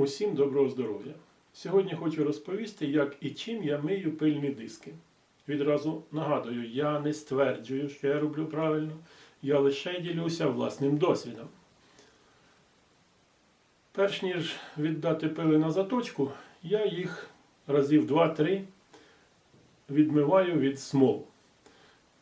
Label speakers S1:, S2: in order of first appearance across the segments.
S1: Усім доброго здоров'я! Сьогодні хочу розповісти, як і чим я мию пильні диски. Відразу нагадую, я не стверджую, що я роблю правильно, я лише ділюся власним досвідом. Перш ніж віддати пили на заточку, я їх разів 2-3 відмиваю від смол.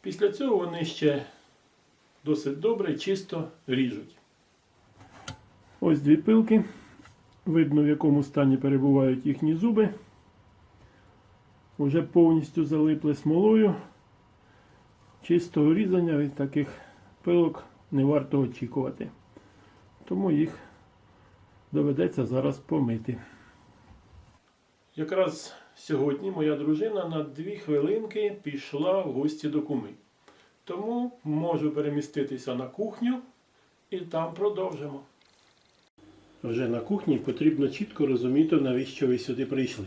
S1: Після цього вони ще досить добре, чисто ріжуть. Ось дві пилки. Видно, в якому стані перебувають їхні зуби. Уже повністю залипли смолою. Чистого різання від таких пилок не варто очікувати. Тому їх доведеться зараз помити. Якраз сьогодні моя дружина на дві хвилинки пішла в гості до куми. Тому можу переміститися на кухню і там продовжимо. Вже на кухні потрібно чітко розуміти, навіщо ви сюди прийшли.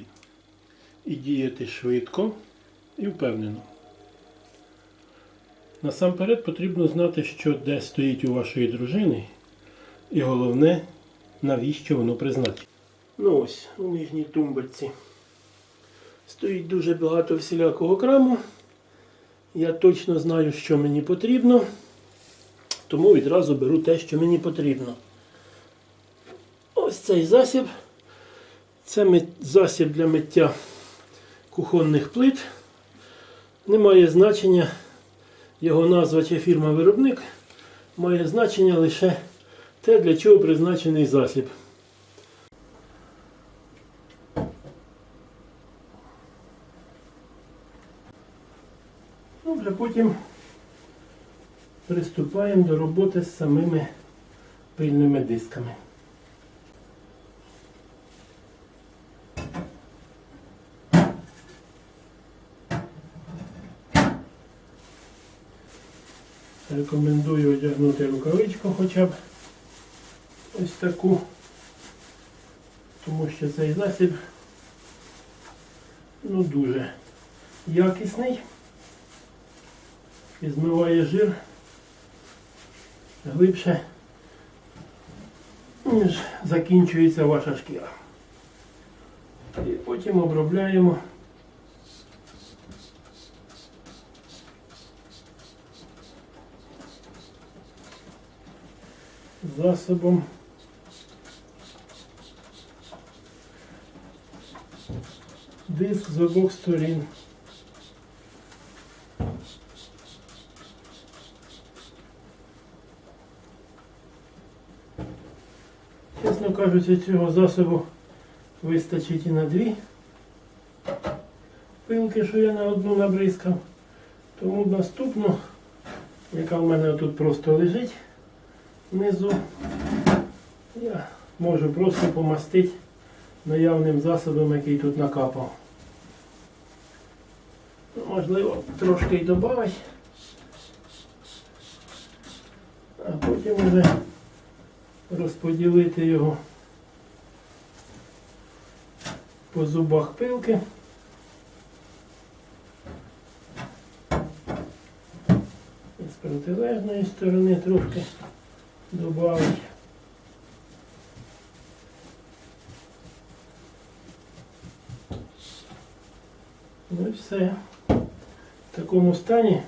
S1: І діяти швидко і впевнено. Насамперед потрібно знати, що де стоїть у вашої дружини, і головне, навіщо воно призначено. Ну ось, у нижній тумбочці стоїть дуже багато всілякого краму. Я точно знаю, що мені потрібно, тому відразу беру те, що мені потрібно. Ось цей засіб. Це засіб для миття кухонних плит. Немає значення його назва чи фірма-виробник. Має значення лише те, для чого призначений засіб. Вже потім приступаємо до роботи з самими пильними дисками. Рекомендую одягнути рукавичку хоча б ось таку, тому що цей засіб ну, дуже якісний і змиває жир глибше, ніж закінчується ваша шкіра. І потім обробляємо засобом. Диск з обох сторін. Чесно кажучи, цього засобу вистачить і на дві пилки, що я на одну набризкав. Тому наступну, яка в мене тут просто лежить внизу, я можу просто помастити наявним засобом, який тут накапав. Ну, Можливо, трошки й додати, а потім вже розподілити його по зубах пилки. І з протилежної сторони трошки додати. Ну і все. В такому стані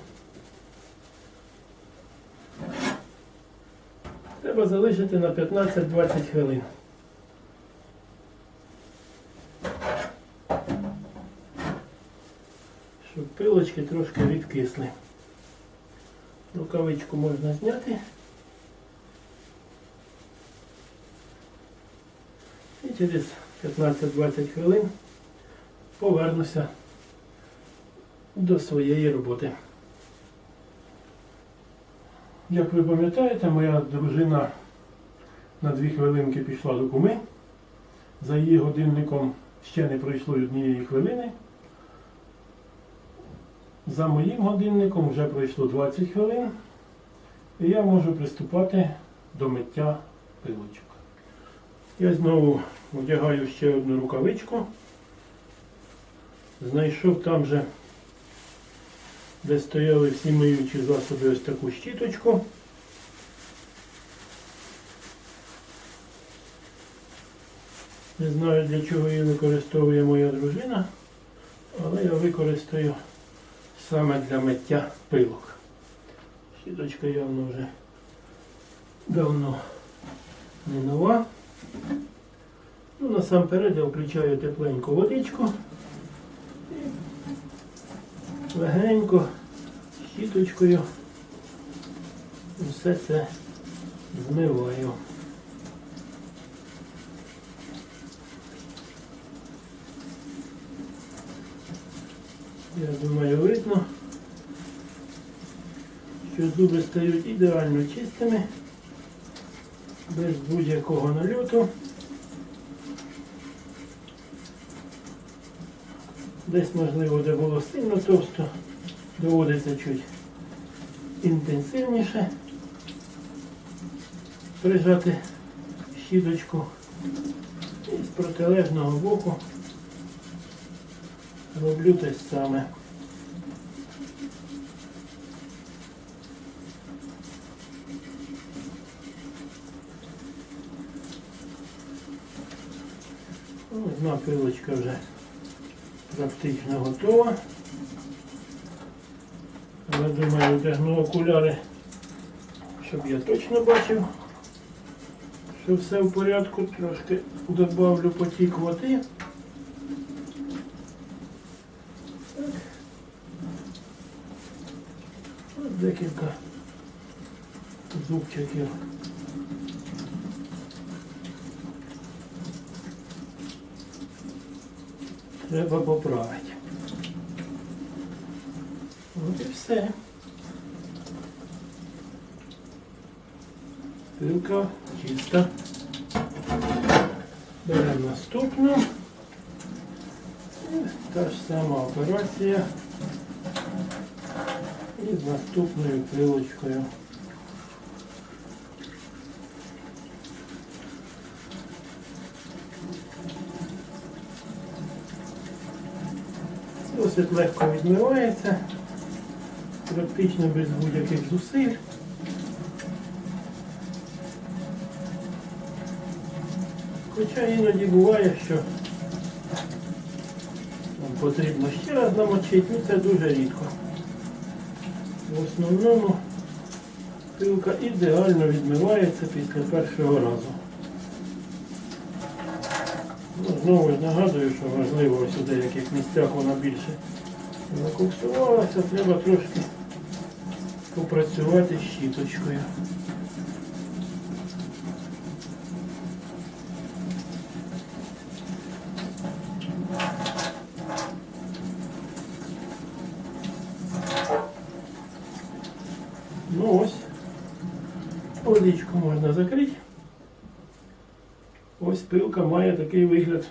S1: треба залишити на 15-20 хвилин. Щоб пилочки трошки відкисли. Рукавичку можна зняти. Через 15-20 хвилин повернуся до своєї роботи. Як ви пам'ятаєте, моя дружина на дві хвилинки пішла до куми. За її годинником ще не пройшло однієї хвилини. За моїм годинником вже пройшло 20 хвилин. І я можу приступати до миття пилочок. Я знову одягаю ще одну рукавичку. Знайшов там же, де стояли всі миючі засоби, ось таку щіточку. Не знаю для чого її використовує моя дружина, але я використаю саме для миття пилок. Щіточка явно вже давно не нова. Ну, насамперед я включаю тепленьку водичку і легенько щіточкою все це змиваю. Я думаю, видно, що зуби стають ідеально чистими, без будь-якого нальоту. Десь, можливо, де було сильно товсто, доводиться чуть інтенсивніше прижати щіточку і з протилежного боку роблю те саме. Одна пилочка вже практично готова. Але думаю, вдягну окуляри, щоб я точно бачив, що все в порядку. Трошки добавлю потік води. Декілька зубчиків. Треба поправити. От і все. Пилка чиста. Беремо наступну. І та ж сама операція. І з наступною пилочкою. Досить легко відмивається, практично без будь-яких зусиль. Хоча іноді буває, що потрібно ще раз намочити, ну це дуже рідко. В основному пилка ідеально відмивається після першого разу. Знову ж нагадую, що важливо ось у деяких місцях вона більше закоксувалася, треба трошки попрацювати щіточкою. Ну ось, водичку можна закрити. Ось пилка має такий вигляд.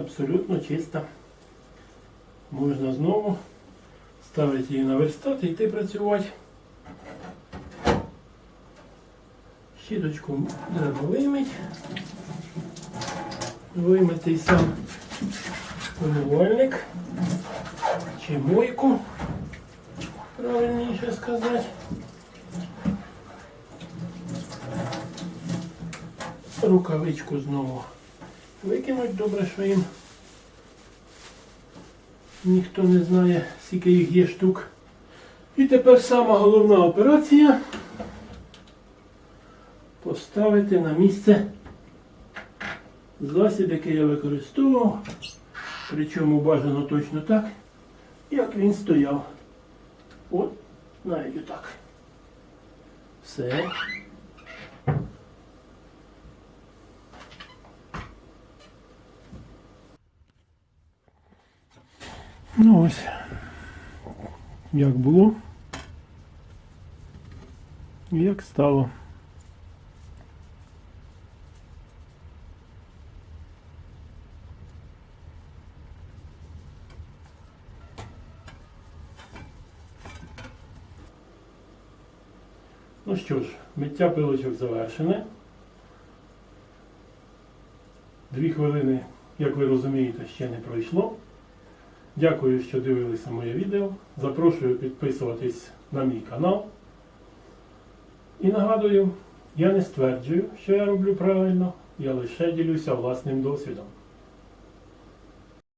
S1: Абсолютно чиста. Можна знову ставити її на верстат і йти працювати. Щіточку треба вимити. Вимити сам помивальник чи мойку, правильніше сказати. Рукавичку знову викинуть. Добре, що їм ніхто не знає, скільки їх є штук. І тепер сама головна операція поставити на місце засіб, який я використовував. Причому бажано точно так, як він стояв. От, навіть отак. Все. Ну ось, як було, і як стало. Ну що ж, миття пилочок завершене. Дві хвилини, як ви розумієте, ще не пройшло. Дякую, що дивилися моє відео. Запрошую підписуватись на мій канал. І нагадую, я не стверджую, що я роблю правильно. Я лише ділюся власним досвідом.